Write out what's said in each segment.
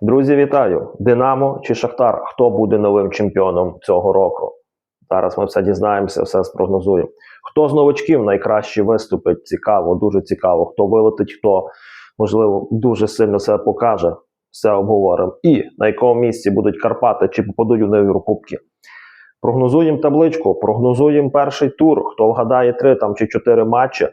Друзі, вітаю! Динамо чи Шахтар? Хто буде новим чемпіоном цього року? Зараз ми все дізнаємося, все спрогнозуємо. Хто з новачків найкраще виступить? Цікаво, дуже цікаво. Хто вилетить, хто можливо дуже сильно себе покаже. Все обговоримо. І на якому місці будуть Карпати чи попадуть у Єврокубки. Прогнозуємо табличку, прогнозуємо перший тур. Хто вгадає три там чи чотири матчі,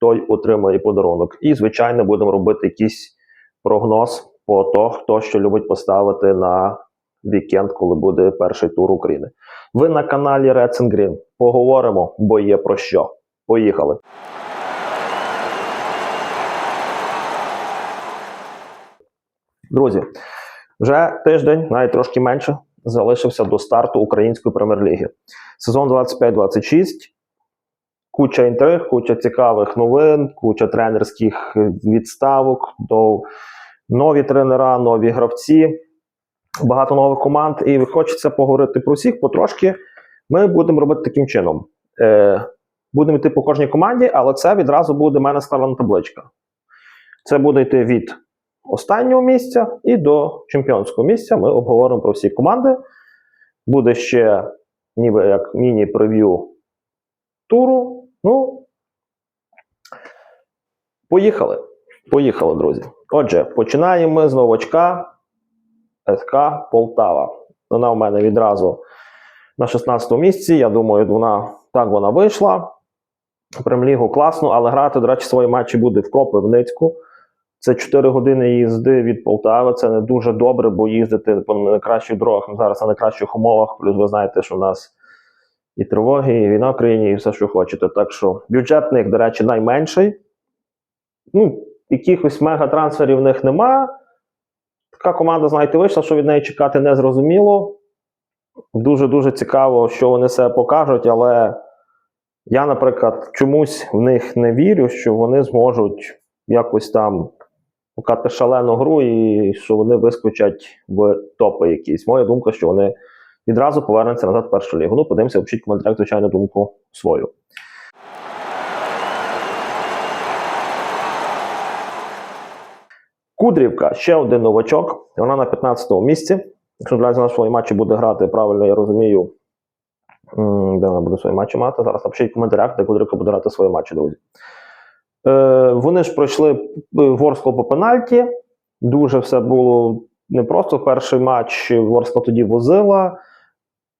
той отримає подарунок. І, звичайно, будемо робити якийсь прогноз по то, хто що любить поставити на вікенд, коли буде перший тур України. Ви на каналі Reds and Green. Поговоримо, бо є про що. Поїхали. Друзі, вже тиждень, навіть трошки менше, залишився до старту української прем'єр-ліги. Сезон 25-26. Куча інтриг, куча цікавих новин, куча тренерських відставок, до нові тренера, нові гравці, багато нових команд. І хочеться поговорити про всіх потрошки. Ми будемо робити таким чином. Е, будемо йти по кожній команді, але це відразу буде в мене складена табличка. Це буде йти від останнього місця і до чемпіонського місця. Ми обговоримо про всі команди. Буде ще ніби як міні-прев'ю туру. Ну, поїхали. Поїхали, друзі. Отже, починаємо ми з новачка СК Полтава. Вона у мене відразу на 16-му місці. Я думаю, вона так вона вийшла. Премлігу класно, але грати, до речі, свої матчі буде в Кропивницьку. Це 4 години їзди від Полтави. Це не дуже добре, бо їздити по найкращих дорогах зараз на найкращих умовах. Плюс ви знаєте, що в нас і тривоги, і війна в країні, і все, що хочете. Так що бюджет в них, до речі, найменший. Ну, якихось мегатрансферів в них нема. Така команда, знаєте, вийшла, що від неї чекати не зрозуміло. Дуже-дуже цікаво, що вони себе покажуть, але я, наприклад, чомусь в них не вірю, що вони зможуть якось там показати шалену гру і що вони вискочать в топи якісь. Моя думка, що вони відразу повернуться назад в першу лігу. Ну, подивимося, вчіть коментарях, звичайно, думку свою. Кудрівка ще один новачок. Вона на 15-му місці. Якщо на свої матчі буде грати, правильно я розумію, де вона буде свої матчі мати. Зараз напишіть в коментарях, де Кудрівка буде грати свої матчі, друзі. Е, вони ж пройшли Ворскло по пенальті. Дуже все було непросто. Перший матч Ворскла тоді возила,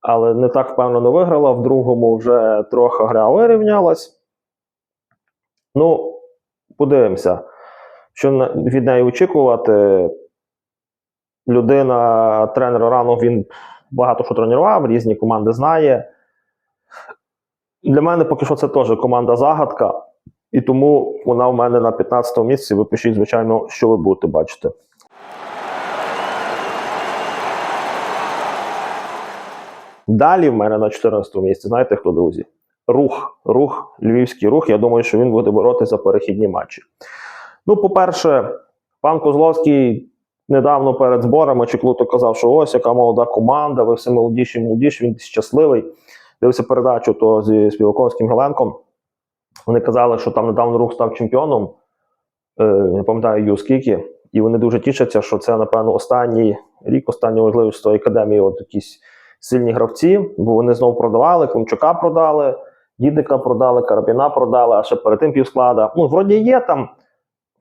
але не так впевнено виграла. В другому вже трохи гра вирівнялась. Ну, подивимося, що від неї очікувати. Людина, тренер рано він багато що тренував, різні команди знає. Для мене поки що це теж команда загадка, і тому вона в мене на 15-му місці. Ви пишіть, звичайно, що ви будете бачити. Далі в мене на 14-му місці, знаєте хто, друзі? Рух. Рух, львівський рух. Я думаю, що він буде боротися за перехідні матчі. Ну, по-перше, пан Козловський недавно перед зборами чи коли казав, що ось яка молода команда, ви все молодіші, молодіші, він щасливий. Дивився передачу то зі Співаковським Геленком. Вони казали, що там недавно рух став чемпіоном. Е, не пам'ятаю скільки. І вони дуже тішаться, що це, напевно, останній рік, остання можливість тої академії, от якісь сильні гравці, бо вони знову продавали, Климчука продали, Дідника продали, Карабіна продали, а ще перед тим півсклада. Ну, вроді є там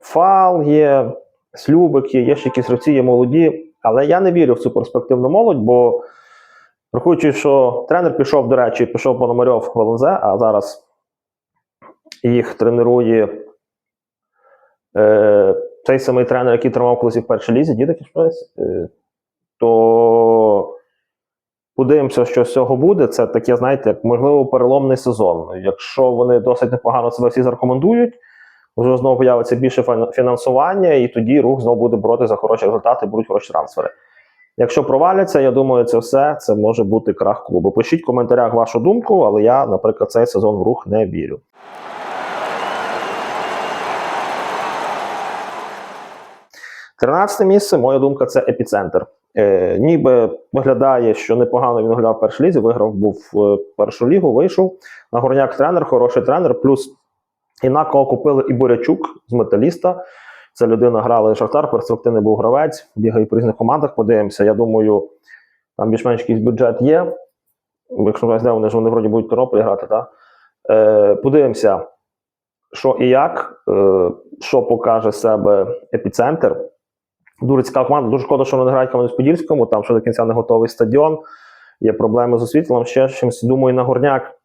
фал, є слюбик, є, є ще якісь гравці, є молоді, але я не вірю в цю перспективну молодь, бо врахуючи, що тренер пішов, до речі, пішов Пономарьов в ЛНЗ, а зараз їх тренує е, цей самий тренер, який тримав колись в першій лізі, щось, е, то подивимося, що з цього буде. Це таке, знаєте, можливо переломний сезон. Якщо вони досить непогано себе всі зарекомендують, вже знову появиться більше фінансування, і тоді рух знову буде боротися за хороші результати, будуть хороші трансфери. Якщо проваляться, я думаю, це все це може бути крах клубу. Пишіть в коментарях вашу думку, але я, наприклад, цей сезон в рух не вірю. Тринадцяте місце, моя думка, це епіцентр. Е, ніби виглядає, що непогано він виглядав в першій лізі, виграв був е, першу лігу, вийшов. Нагорняк тренер, хороший тренер, плюс інаково купили і Бурячук з металіста. Ця людина грала і Шахтар, перспективний був гравець, бігає по різних командах. Подивимося. Я думаю, там більш-менш якийсь бюджет є. Якщо не знаю, вони ж вони вроді будуть в грати, так? Е, подивимося, що і як, е, що покаже себе епіцентр. Дуже цікава команда. Дуже шкода, що вони грають в Подільському, там ще до кінця не готовий стадіон. Є проблеми з освітленням. Ще чимось, думаю, Нагорняк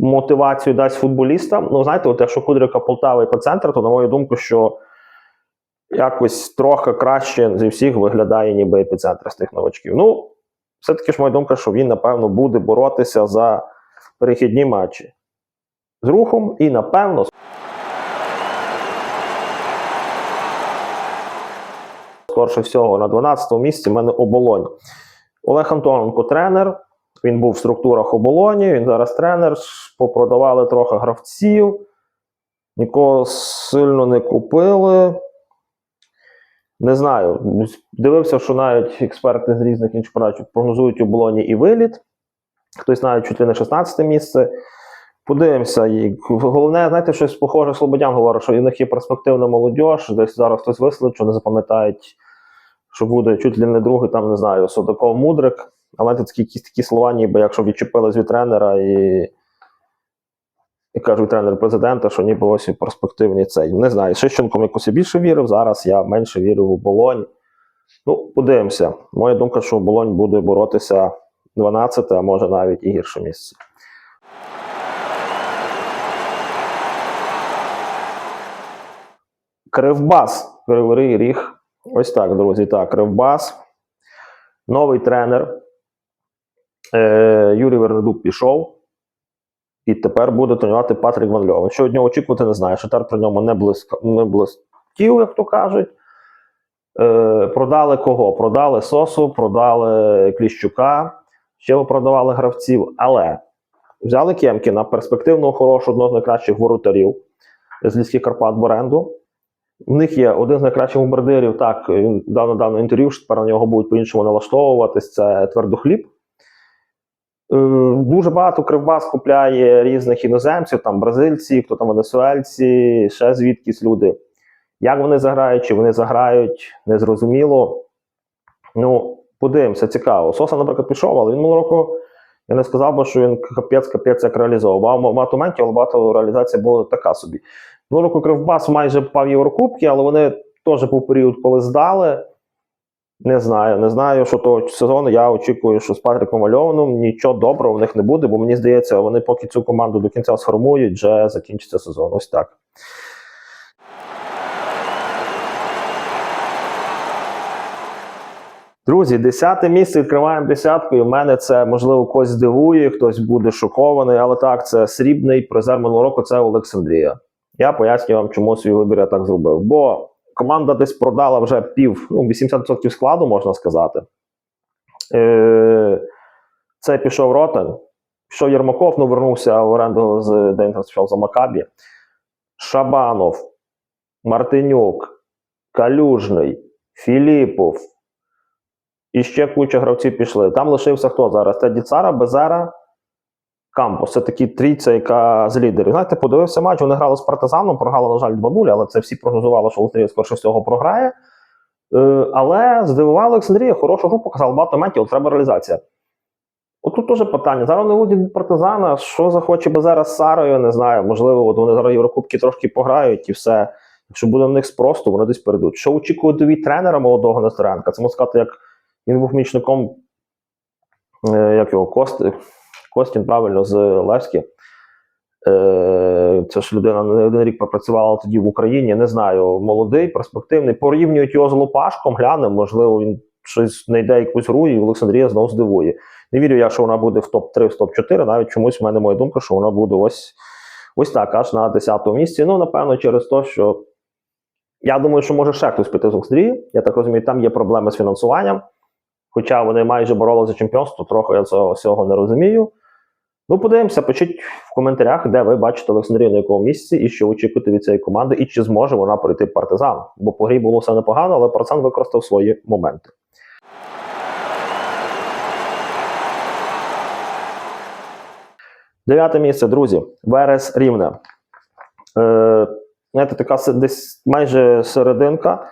мотивацію дасть футболістам. Ну, знаєте, от якщо Кудрика Полтава і по центру, то на мою думку, що якось трохи краще зі всіх виглядає ніби епіцентр з тих новачків. Ну, все-таки ж моя думка, що він, напевно, буде боротися за перехідні матчі з рухом і, напевно, скорше всього, на 12-му місці в мене оболонь. Олег Антоненко тренер. Він був в структурах оболоні, він зараз тренер. Попродавали трохи гравців, нікого сильно не купили. Не знаю. Дивився, що навіть експерти з різних подач прогнозують оболоні і виліт. Хтось навіть чуть ли не 16 місце. Подивимося. І головне, знаєте, щось похоже, Слободян говорить, що в них є перспективна молодь, десь зараз хтось висловить, що не запам'ятають, що буде чуть ли не другий, там не знаю, Судаков Мудрик. Але такі, якісь такі слова, ніби якщо відчепились від тренера і, і кажуть тренер президента, що ніби ось і перспективний цей. Не знаю, Шищенком якось я більше вірив, зараз я менше вірю в оболонь. Ну, подивимося. Моя думка, що оболонь буде боротися 12, а може навіть і гірше місце. Кривбас, Кривий Ріг. Ось так, друзі. Так, Кривбас. Новий тренер. Е, Юрій Вернедуб пішов. І тепер буде тренувати Патрік Ван Льовен. Що від нього очікувати, не знаю. Шатар при ньому не, близько, не близьків, як то кажуть. Е, продали кого? Продали Сосу, продали Кліщука, ще продавали гравців. Але взяли Кемкіна, перспективного, хорошого, одного з найкращих воротарів з Львівських Карпат в оренду. У них є один з найкращих бомбардирів. Так, він дав недавно інтерв'ю, що тепер на нього будуть по-іншому налаштовуватись. Це твердохліб. Е, Дуже багато Кривбас купляє різних іноземців, там бразильці, хто там венесуельці, ще звідкись люди. Як вони заграють, чи вони заграють, незрозуміло. Ну, подивимося, цікаво. Соса, наприклад, пішов, але він минулого року, я не сказав би, що він капець-капець як реалізовував. Багато моментів, але багато реалізація була така собі. Минулого року Кривбас майже впав Єврокубки, але вони теж був період, коли здали. Не знаю, не знаю, що того сезону. Я очікую, що з Патриком Альованом нічого доброго в них не буде, бо мені здається, вони поки цю команду до кінця сформують, вже закінчиться сезон. Ось так. Друзі, десяте місце відкриваємо десятку. І в мене це можливо когось здивує, хтось буде шокований, але так, це срібний призер минулого року. Це Олександрія. Я поясню вам, чому свій вибір я так зробив. Бо команда десь продала вже пів, ну, 80% складу, можна сказати. Е, Це пішов Ротен. Пішов Єрмаков, ну вернувся в оренду з день пішов за Макабі. Шабанов, Мартинюк, Калюжний, Філіпов. І ще куча гравців пішли. Там лишився хто зараз? Це Діцара, Безера, Кампус. Це такі трійця, яка з лідерів. Знаєте, подивився матч, вони грали з партизаном, програли, на жаль, 2-0, але це всі прогнозували, що Олександрія скорше всього програє. Е, але здивувала Олександрія, хорошу гру показала багато моментів, треба реалізація. От тут теж питання. Зараз вийдуть від партизана, що захоче Безера з Сарою, не знаю. Можливо, от вони зараз Єврокубки трошки пограють і все. Якщо буде в них спросту, вони десь перейдуть. Що очікують від тренера молодого Нестеренка? Це можна сказати, як він був мічником, е, як його Кост, Костін, правильно, з Левськи. Е, це ж людина не один рік попрацювала тоді в Україні. Не знаю, молодий, перспективний. Порівнюють його з Лопашком, глянемо, можливо, він щось знайде якусь гру, і Олександрія знову здивує. Не вірю я, що вона буде в топ-3, в топ-4. Навіть чомусь в мене моя думка, що вона буде ось ось так, аж на 10-му місці. Ну, напевно, через те, що я думаю, що може ще хтось піти з Олександрії. Я так розумію, там є проблеми з фінансуванням. Хоча вони майже боролися за чемпіонство, трохи я цього всього не розумію. Ну, подивимося, пишіть в коментарях, де ви бачите Олександрію на якому місці і що очікуєте від цієї команди, і чи зможе вона пройти партизан. Бо по грі було все непогано, але партизан використав свої моменти. Дев'яте місце, друзі. Верес Рівне. Е, знаєте, така десь майже серединка.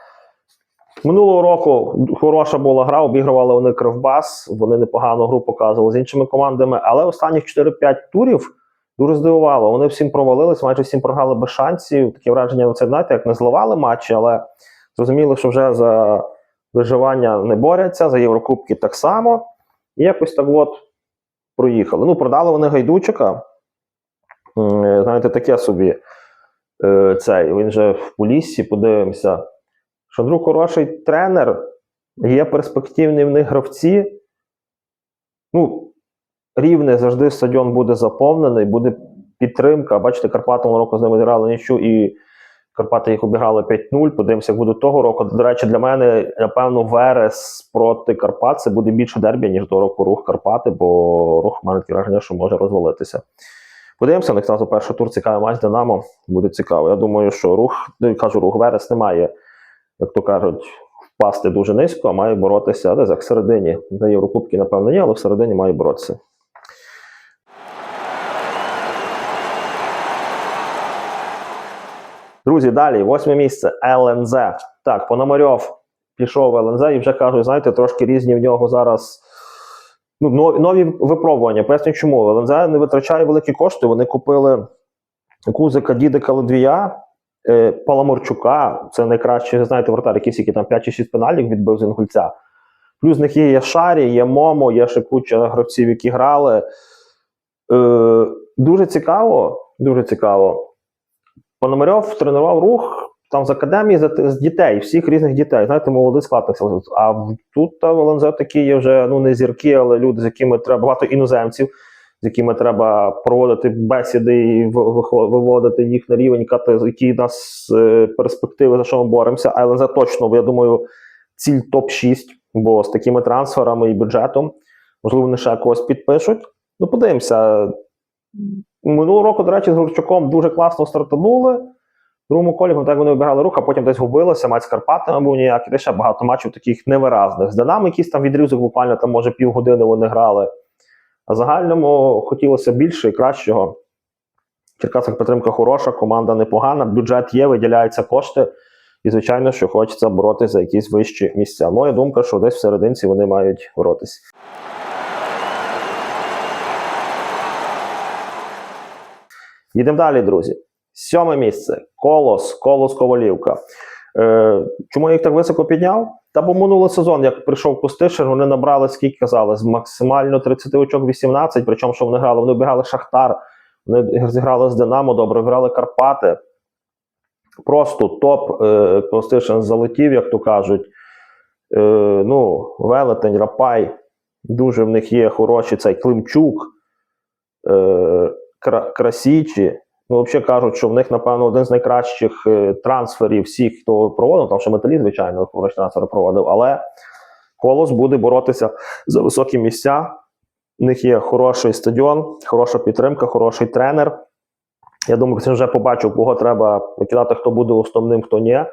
Минулого року хороша була гра, обігрували вони Кривбас, вони непогану гру показували з іншими командами, але останніх 4-5 турів дуже здивувало. Вони всім провалились, майже всім програли без шансів. Таке враження, ну, це знаєте, як не зливали матчі, але зрозуміли, що вже за виживання не борються, за Єврокубки так само. І якось так от проїхали. Ну, продали вони гайдучика. Е, Знаєте, таке собі е, цей. Він же в Поліссі, подивимося. Шандрук хороший тренер, є перспективні в них гравці. Ну, рівне завжди стадіон буде заповнений, буде підтримка. Бачите, Карпати року з ними грали нічу, і Карпати їх обіграли 5-0. Подивимося, як буде того року. До речі, для мене, напевно, Верес проти Карпат це буде більше дербі, ніж до року рух Карпати, бо рух в мене таке враження, що може розвалитися. Подивимося, на зразу перший тур цікавий матч Динамо. Буде цікаво. Я думаю, що рух, ну, кажу, рух Верес не має, як то кажуть, впасти дуже низько, а має боротися десь як всередині. До Єврокубки, напевно, ні, але всередині має боротися. Друзі, далі, восьме місце ЛНЗ. Так, Пономарьов пішов в ЛНЗ і вже кажуть, знаєте, трошки різні в нього зараз ну, нові, нові випробування. Поясню, чому ЛНЗ не витрачає великі кошти. Вони купили Кузика, Дідика, Ледвія, е, Паламорчука. Це найкращий, знаєте, вратар, який там 5 чи 6 пеналів відбив з Інгульця. Плюс в них є Яшарі, є Момо, є ще куча гравців, які грали. Е, дуже цікаво, дуже цікаво. Пономарьов тренував рух там з академії з, дітей, всіх різних дітей. Знаєте, молодий склад. А тут та в такі є вже ну не зірки, але люди, з якими треба багато іноземців, з якими треба проводити бесіди і виводити їх на рівень, які нас е, перспективи, за що ми боремося. А ЛНЗ точно, я думаю, ціль топ-6, бо з такими трансферами і бюджетом, можливо, вони ще когось підпишуть. Ну, подивимося. Минулого року, до речі, з Гурчуком дуже класно стартанули. В другому колі вони так вони обіграли рух, а потім десь губилося, матч з Карпатами був ніякий. Де ще багато матчів таких невиразних. З Динамо якийсь там відрізок, буквально там, може, півгодини вони грали. А загальному хотілося більше і кращого. В Черкасах підтримка хороша, команда непогана, бюджет є, виділяються кошти. І, звичайно, що хочеться боротися за якісь вищі місця. Моя думка, що десь в вони мають боротися. Їдемо далі, друзі. Сьоме місце. Колос, Колос Ковалівка. Е, чому я їх так високо підняв? Та бо минулий сезон, як прийшов Костишин, вони набрали, скільки казали, з максимально 30 очок 18, причому що вони грали, вони обіграли Шахтар, вони зіграли з Динамо, добре грали Карпати. Просто топ е, Костишин залетів, як то кажуть. Е, ну, Велетень, Рапай, дуже в них є хороші цей Климчук, е, Красічі. Ну, взагалі кажуть, що в них, напевно, один з найкращих е, трансферів всіх, хто проводив, там ще металіст, звичайно, хороші трансфери проводив, але Колос буде боротися за високі місця. У них є хороший стадіон, хороша підтримка, хороший тренер. Я думаю, це вже побачив, кого треба викидати, хто буде основним, хто ні. Е,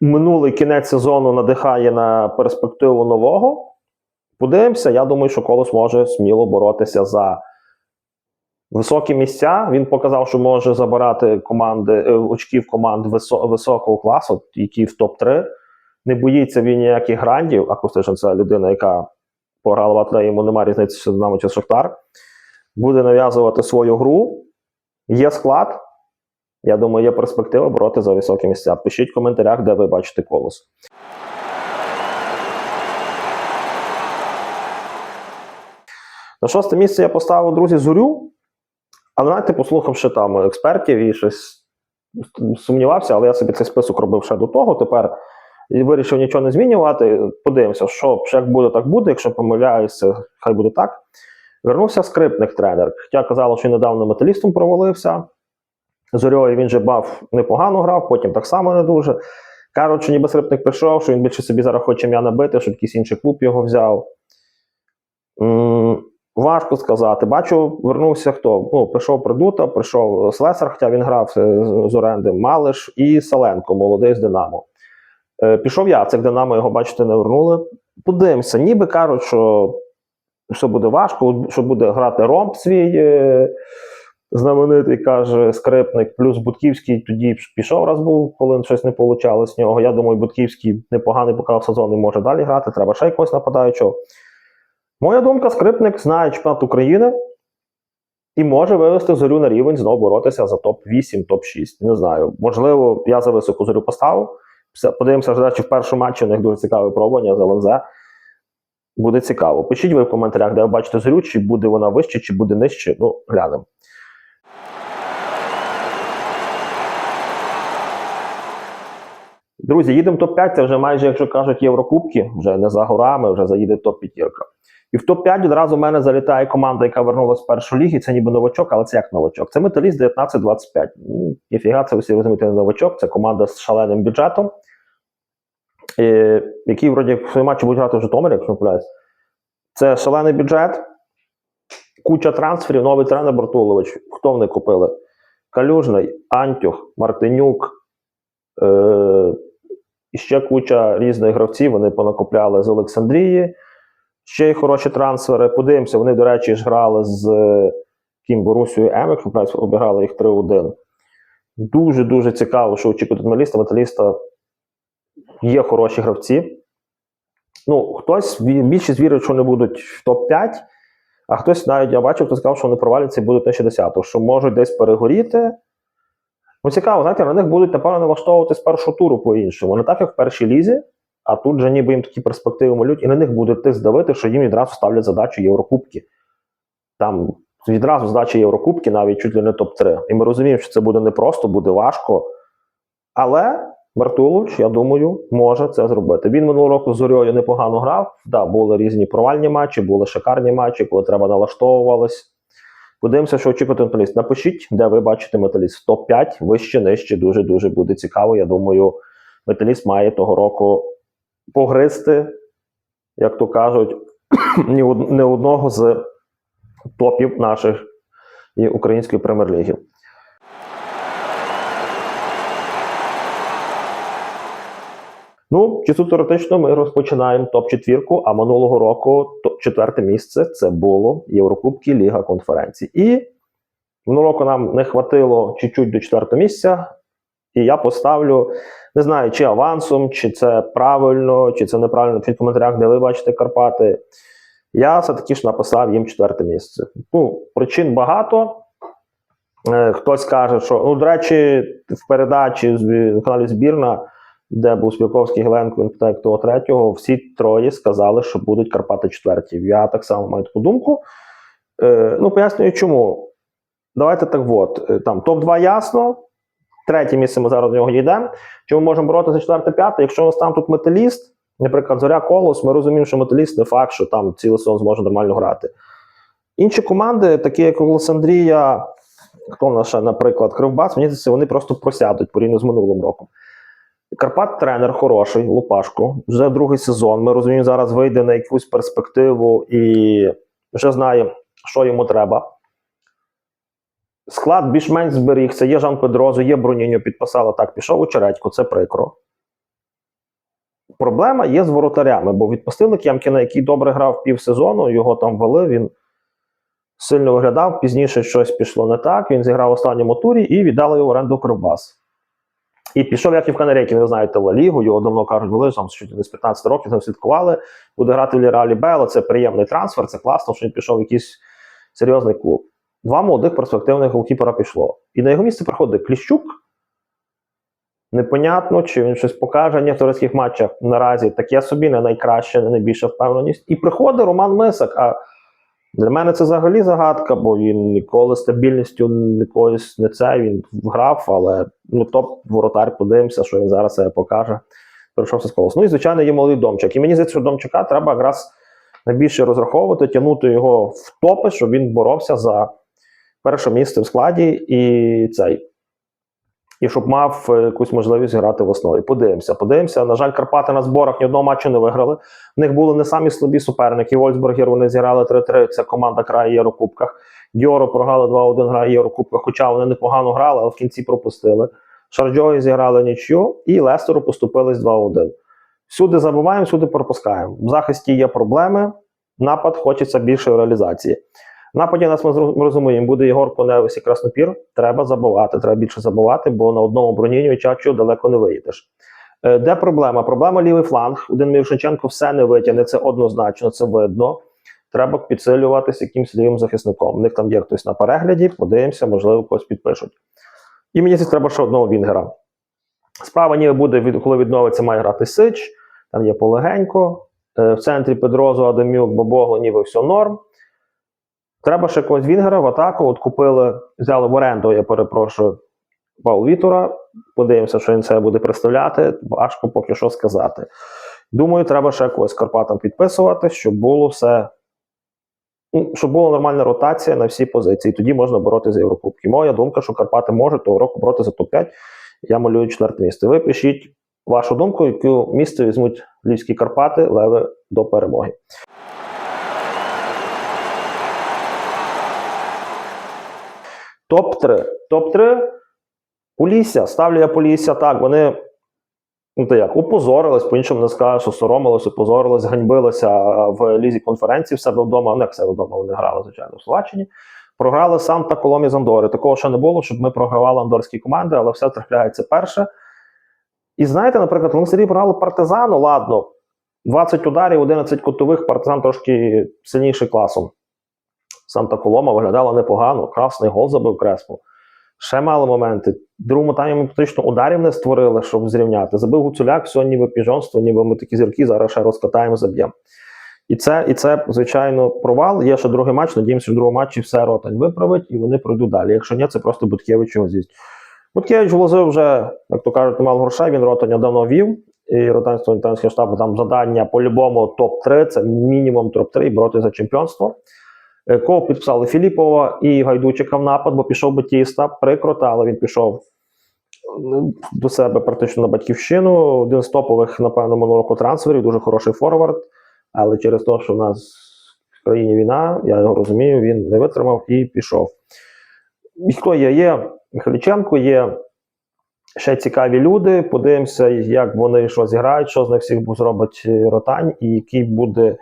Минулий кінець сезону надихає на перспективу нового. Подивимося, я думаю, що Колос може сміло боротися за високі місця. Він показав, що може забирати команди е, очків команд високого класу, які в топ-3. Не боїться він ніяких грандів. А це людина, яка пограла в атле, йому немає різниці, чи Динамо чи Шахтар. Буде нав'язувати свою гру. Є склад. Я думаю, є перспектива бороти за високі місця. Пишіть в коментарях, де ви бачите колос. На шосте місце я поставив, друзі, зорю. Але знаєте, послухавши там експертів і щось сумнівався, але я собі цей список робив ще до того. Тепер вирішив нічого не змінювати. Подивимося, що як буде, так буде. Якщо помиляюся, хай буде так. Вернувся скрипник тренер. Хоча казало, що недавно металістом провалився. Зорьою він же бав непогано грав, потім так само не дуже. Кажуть, ніби скрипник прийшов, що він більше собі зараз хоче м'я набити, щоб якийсь інший клуб його взяв. Важко сказати. Бачу, вернувся хто? Ну, прийшов Придута, прийшов Слесар, хоча він грав з оренди, Малиш і Саленко, молодий з Динамо. Е, Пішов Яцек, Динамо його, бачите, не вернули. Подивимося, ніби кажуть, що, що буде важко, що буде грати ромб свій е, знаменитий каже скрипник, плюс Будківський тоді пішов раз був, коли щось не вийшло з нього. Я думаю, Будківський непоганий показав сезон і може далі грати. Треба ще якогось нападаючого. Моя думка, скрипник знає чемпіонат України і може вивести зорю на рівень знову боротися за топ-8, топ-6. Не знаю. Можливо, я за високу зорю поставив. Подивимося, до речі, в першому матчі у них дуже цікаве пробування за ЛНЗ. Буде цікаво. Пишіть ви в коментарях, де ви бачите зорю, чи буде вона вище, чи буде нижче. Ну, глянемо. Друзі, їдемо топ-5, це вже майже, якщо кажуть, Єврокубки, вже не за горами, вже заїде топ-5. І в топ-5 одразу в мене залітає команда, яка вернулася з першої ліги. Це ніби новачок, але це як новачок. Це металіст 19-25. Ну, Ніфіга, це всі розумієте, не новачок. Це команда з шаленим бюджетом, е, який вроді в своєму матчі будуть грати в Житомирі, якщо не. Це шалений бюджет, куча трансферів, новий тренер Бартулович. Хто вони купили? Калюжний, Антюх, Мартинюк. Е, і ще куча різних гравців. Вони понакупляли з Олександрії. Ще й хороші трансфери. Подивимося, вони, до речі, ж грали з е, ким не помиляюсь, обіграли їх 3-1. Дуже-дуже цікаво, що очікують металіста. Металіста є хороші гравці. Ну, хтось більшість вірить, що вони будуть в топ-5, а хтось навіть я бачив, хто сказав, що вони проваляться і будуть на 60 що можуть десь перегоріти. Ну, цікаво, знаєте, на них будуть, напевно, налаштовувати з першого туру по-іншому. Не так, як в першій лізі, а тут же ніби їм такі перспективи малють, і на них буде тиск давити, що їм відразу ставлять задачу Єврокубки. Там відразу здача Єврокубки, навіть чуть ли не топ-3. І ми розуміємо, що це буде непросто, буде важко. Але Мартулович, я думаю, може це зробити. Він минулого року з Зорьою непогано грав. Да, були різні провальні матчі, були шикарні матчі, коли треба налаштовувались. Подивимося, що очікувати металіст. Напишіть, де ви бачите металіст. Топ-5, вище, нижче, дуже-дуже буде цікаво. Я думаю, металіст має того року погризти, як то кажуть, не одного з топів наших і української прем'єр-ліги. Ну, чисто теоретично ми розпочинаємо топ-четвірку, а минулого року четверте місце це було Єврокубки Ліга конференцій. І минулого року нам не хватило чуть-чуть до четвертого місця. І я поставлю, не знаю, чи авансом, чи це правильно, чи це неправильно. Пишіть в коментарях, де ви бачите Карпати. Я все-таки ж написав їм четверте місце. Ну, причин багато. Е, Хтось каже, що ну, до речі, в передачі на каналі Збірна, де був Спілковський Геленко, він питає, хто третього, всі троє сказали, що будуть Карпати четверті. Я так само маю таку думку. Е, ну, пояснюю, чому. Давайте так от. е, Там топ-2 ясно. Третє місце ми зараз до нього йдемо. Чи ми можемо боротися за четверте-п'яте? Якщо у нас там тут металіст, наприклад, зоря колос, ми розуміємо, що металіст не факт, що там цілий сезон зможе нормально грати. Інші команди, такі як Олександрія, хто в наприклад, Кривбас, мені здається, вони просто просядуть порівняно з минулим роком. Карпат тренер хороший, Лупашко. Вже другий сезон. Ми розуміємо, зараз вийде на якусь перспективу і вже знає, що йому треба. Склад більш-менш зберігся. Є Жан Педрозо, є Броніньо, підписали так, пішов у Чередько, це прикро. Проблема є з воротарями, бо відпустили К'ямкіна, який добре грав півсезону, його там вели, він сильно виглядав, пізніше щось пішло не так. Він зіграв в останньому турі і віддали його в оренду Кривбас. І пішов, як і в Канарейки, ви знаєте, Ла Лігу, його давно кажуть, були там з 15 років, там слідкували. Буде грати в Ліралі Бело, це приємний трансфер, це класно, що він пішов в якийсь серйозний клуб. Два молодих перспективних голкіпера пішло. І на його місце приходить Кліщук. Непонятно, чи він щось покаже в товариських матчах наразі таке собі, не найкраще, не найбільша впевненість. І приходить Роман Мисак. А для мене це взагалі загадка, бо він ніколи стабільністю якоюсь не це. Він грав, але ну топ воротар, подивимося, що він зараз себе покаже. Пройшовся з колос. Ну і звичайно, є молодий домчик. І мені здається, що домчака треба якраз найбільше розраховувати, тягнути його в топи, щоб він боровся за перше місце в складі і цей. І щоб мав е, якусь можливість грати в основі. Подивимося, подивимося. На жаль, Карпати на зборах ні одного матчу не виграли. В них були не самі слабі суперники. Вольсбургер вони зіграли 3-3. Це команда грає Єврокубках. Дьоро програли 2-1 грає в Єврокубках, хоча вони непогано грали, але в кінці пропустили. Шарджої зіграли нічю, і Лестеру поступились 2-1. Всюди забуваємо, всюди пропускаємо. В захисті є проблеми. Напад хочеться більшої реалізації. Нападі нас ми розуміємо, буде Єгор Коневич і Краснопір. Треба забивати, треба більше забивати, бо на одному броніню чачу далеко не виїдеш. Е, Де проблема? Проблема лівий фланг. Один Мірошниченко все не витягне, це однозначно, це видно. Треба підсилюватися якимсь лівим захисником. У них там є хтось на перегляді, подивимося, можливо, когось підпишуть. І мені здається, треба ще одного Вінгера. Справа ніби буде, коли відновиться, має грати Сич, там є полегенько. Е, В центрі Педрозу, Адамюк, Бобогло, ніби все норм. Треба ще когось Вінгера в атаку. От купили, взяли в оренду, я перепрошую, Паул Вітора. Подивимося, що він себе буде представляти. Важко поки що сказати. Думаю, треба ще когось Карпатам підписувати, щоб було все. ну, Щоб була нормальна ротація на всі позиції. Тоді можна боротися за Єврокубки. Моя думка, що Карпати можуть того року боротися за топ-5. Я малюю четверте місце. Ви пишіть вашу думку, яку місце візьмуть Львівські Карпати, леви до перемоги. Топ-3. Топ-3 Полісся. Ставлю я Полісся так. Вони ну, то як, опозорились, по-іншому не скажеш, що соромились, опозорились, ганьбилися в лізі конференції в себе вдома. Ну, як в себе вдома вони грали, звичайно, в Словаччині. Програли сам та Коломі з Андори. Такого ще не було, щоб ми програвали андорські команди, але все трапляється перше. І знаєте, наприклад, вони собі програли партизану, ладно, 20 ударів, 11 кутових, партизан трошки сильніший класом. Санта Колома виглядала непогано, красний гол забив Креспо. Ще мали моменти. Другому таймі ми практично ударів не створили, щоб зрівняти. Забив Гуцуляк, все ніби піжонство, ніби ми такі зірки, зараз ще розкатаємо, заб'ємо. І це, і це, звичайно, провал. Є ще другий матч. Надіємося, в другому матчі все ротань виправить і вони пройдуть далі. Якщо ні, це просто Буткевич його з'їсть. Буткевич вложив вже, як то кажуть, немало грошей, він ротання давно вів. І інтернського штабу там завдання по-любому топ-3, це мінімум топ-3 боротися за чемпіонство. Е, Кого підписали Філіпова і Гайдучика в напад, бо пішов Батіста. прикрота, але він пішов ну, до себе практично на батьківщину. Один з топових, напевно, минулого року трансферів, дуже хороший форвард. Але через те, що в нас в країні війна, я його розумію, він не витримав і пішов. І хто є? Є Михайліченко, є ще цікаві люди. Подивимося, як вони що зіграють, що з них всіх зробить е, ротань, і який буде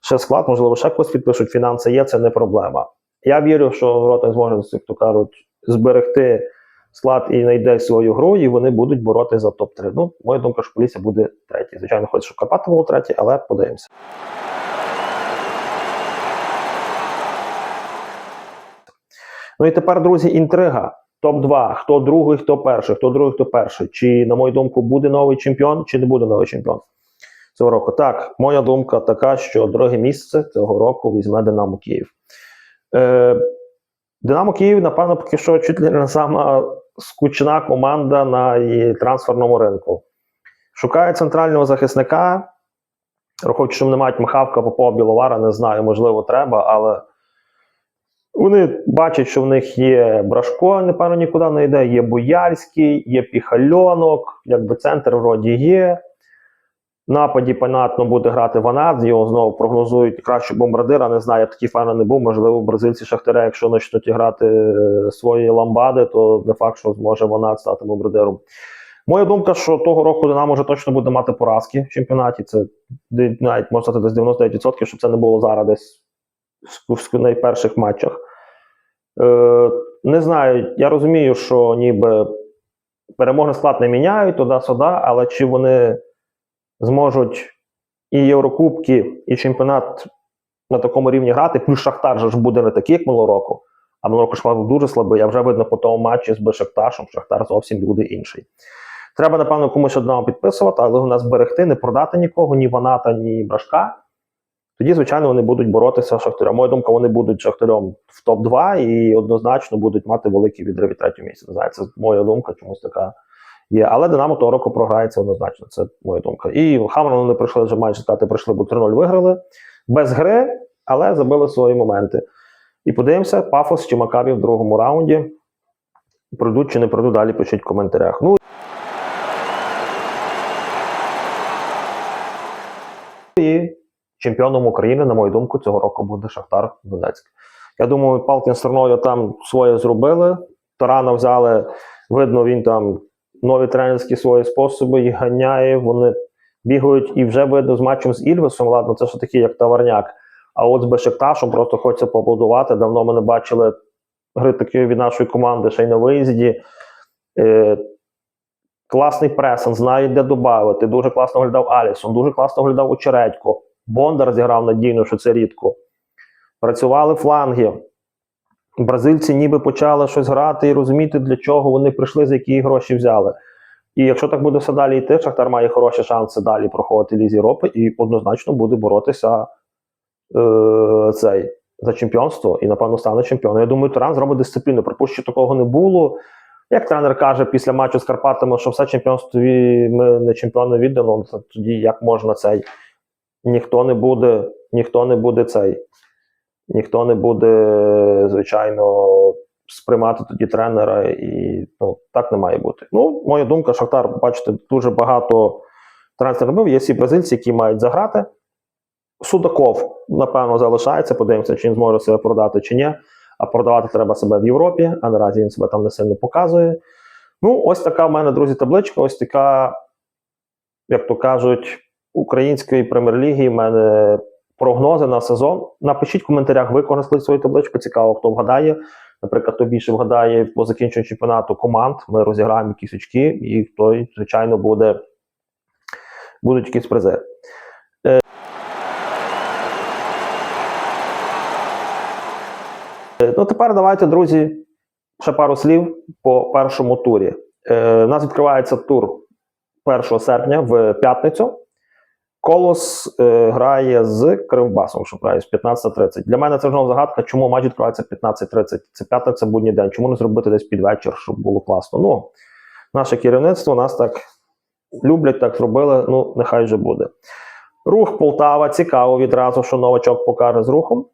ще склад, можливо, ще когось підпишуть. Фінанси є, це не проблема. Я вірю, що ротань зможе, як то кажуть, зберегти склад і знайде свою гру, і вони будуть боротися за топ-3. Ну, моя думка, що Полісся буде третій. Звичайно, хочу, щоб Карпати було третій, але подивимося. Ну і тепер, друзі, інтрига. Топ-2. Хто другий, хто перший, хто другий, хто перший. Чи, на мою думку, буде новий чемпіон, чи не буде новий чемпіон цього року? Так, моя думка така, що друге місце цього року візьме Динамо Київ. Е, Динамо Київ, напевно, поки що чуть ли не сама скучна команда на її трансферному ринку. Шукає центрального захисника. Рахуючи, що вони мають Михавка, Попова, Біловара, не знаю, можливо, треба, але вони бачать, що в них є Брашко, напевно, нікуди не йде, є Бояльський, є Піхальонок, якби центр вроді є. Нападі, понятно, буде грати Ванат, його знову прогнозують краще бомбардира. Не знаю, я такий фан не був. Можливо, бразильці Шахтаря, якщо почнуть грати е, свої ламбади, то не факт, що зможе Ванат стати бомбардиром. Моя думка, що того року Динамо вже точно буде мати поразки в чемпіонаті. Це навіть можна сказати десь 99%, щоб це не було зараз десь в найперших матчах. Е, не знаю, я розумію, що ніби перемогний склад не міняють туди-сюди, але чи вони зможуть і Єврокубки, і чемпіонат на такому рівні грати, плюс Шахтар же ж буде не такий, як минулого року. А минулого року Шахтар дуже слабий, а вже видно по тому матчі з Бешакташем, Шахтар зовсім буде інший. Треба, напевно, комусь одного підписувати, але головне зберегти, не продати нікого, ні Ваната, ні Брашка. Тоді, звичайно, вони будуть боротися з Шахтарем. Моя думка, вони будуть Шахтарем в топ-2 і однозначно будуть мати великий відрив від третього місця. Знаю, це моя думка, чомусь така є. Але Динамо того року програється однозначно. Це моя думка. І Хамер вони прийшли вже майже сказати, прийшли, бо 3-0 виграли. Без гри, але забили свої моменти. І подивимося, пафос чи Макабі в другому раунді. Пройдуть чи не пройдуть, далі пишіть в коментарях. Ну і чемпіоном України, на мою думку, цього року буде Шахтар Донецьк. Я думаю, Палкін з Терною там своє зробили. Тарана взяли, видно, він там нові тренерські свої способи їх ганяє. Вони бігають і вже видно з матчем з Ільвесом. Ладно, це ж такі, як Таварняк. А от з Бешикташем просто хочеться побудувати. Давно ми не бачили гри такої від нашої команди, ще й на виїзді. Е, класний пресинг, знає, де додати. Дуже класно виглядав Алісон, дуже класно виглядав Очередько. Бондар зіграв надійно, що це рідко. Працювали фланги. Бразильці ніби почали щось грати і розуміти, для чого вони прийшли, за які гроші взяли. І якщо так буде все далі йти, Шахтар має хороші шанси далі проходити Лізі Європи і однозначно буде боротися е, цей, за чемпіонство і, напевно, стане чемпіоном. Я думаю, Туран зробить дисципліну. Припущу, такого не було. Як тренер каже після матчу з Карпатами, що все чемпіонство ми не чемпіони віддано, то тоді як можна цей? Ніхто не буде, ніхто не буде цей, ніхто не буде, звичайно, сприймати тоді тренера, і ну, так не має бути. Ну, моя думка, Шахтар, бачите, дуже багато трансферів робив. Є всі бразильці, які мають заграти. Судаков, напевно, залишається. Подивимося, чи він зможе себе продати чи ні. А продавати треба себе в Європі, а наразі він себе там не сильно показує. Ну, ось така в мене, друзі, табличка. Ось така, як то кажуть, української прем'єр-ліги. У мене прогнози на сезон. Напишіть в коментарях, ви користуєте свою табличку. Цікаво, хто вгадає. Наприклад, хто більше вгадає по закінченню чемпіонату команд. Ми розіграємо якісь очки, і той, звичайно, буде, будуть якісь призи. Е, Ну, тепер давайте, друзі, ще пару слів по першому турі. Е, у нас відкривається тур 1 серпня в п'ятницю. Колос е, грає з Кривбасом, що грає з 15.30. Для мене це знову загадка, чому матч відкривається 15.30. Це п'ятниця будній день. Чому не зробити десь під вечір, щоб було класно? Ну, наше керівництво нас так люблять, так зробили. Ну, нехай вже буде. Рух Полтава цікаво відразу, що новачок покаже з рухом.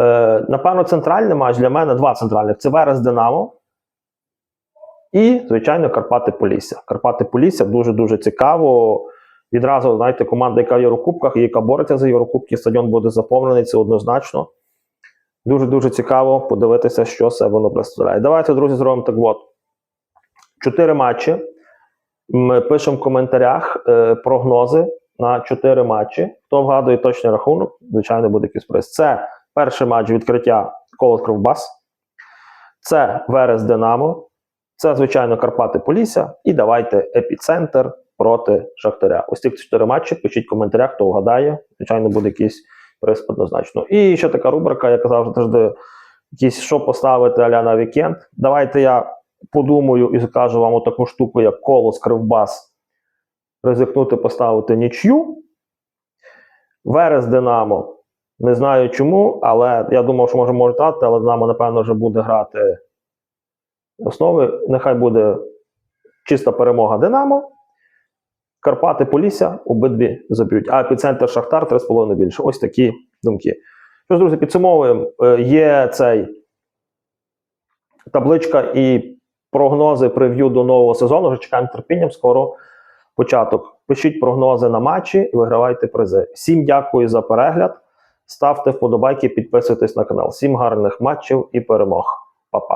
Е, напевно, центральний матч для мене два центральних: це Верес Динамо і, звичайно, Карпати Полісся. Карпати Полісся дуже-дуже цікаво. Відразу, знаєте, команда, яка в Єврокубках і яка бореться за Єврокубки, стадіон буде заповнений, це однозначно. Дуже-дуже цікаво подивитися, що себе воно представляє. Давайте, друзі, зробимо так от. Чотири матчі. Ми пишемо в коментарях е, прогнози на чотири матчі. Хто вгадує точний рахунок, звичайно, буде якийсь приз. Це перший матч відкриття Колос Кровбас. Це Верес Динамо. Це, звичайно, Карпати Полісся. І давайте епіцентр проти Шахтаря. Ось ці чотири матчі. Пишіть коментарях, хто вгадає. Звичайно, буде якийсь приз однозначно. І ще така рубрика, я казав, завжди якісь що поставити аля на вікенд. Давайте я подумаю і скажу вам таку штуку, як Колос Кривбас. Ризикнути поставити нічю. Верес Динамо. Не знаю чому, але я думав, що може може але Динамо, напевно, вже буде грати основи. Нехай буде чиста перемога Динамо. Карпати Полісся обидві заб'ють. А епіцентр Шахтар 3,5 більше. Ось такі думки. Що ж, друзі, підсумовуємо. Е, Є цей табличка і прогнози прев'ю до нового сезону. Вже чекаємо терпінням. Скоро початок. Пишіть прогнози на матчі і вигравайте призи. Всім дякую за перегляд. Ставте вподобайки, підписуйтесь на канал. Всім гарних матчів і перемог. Па-па.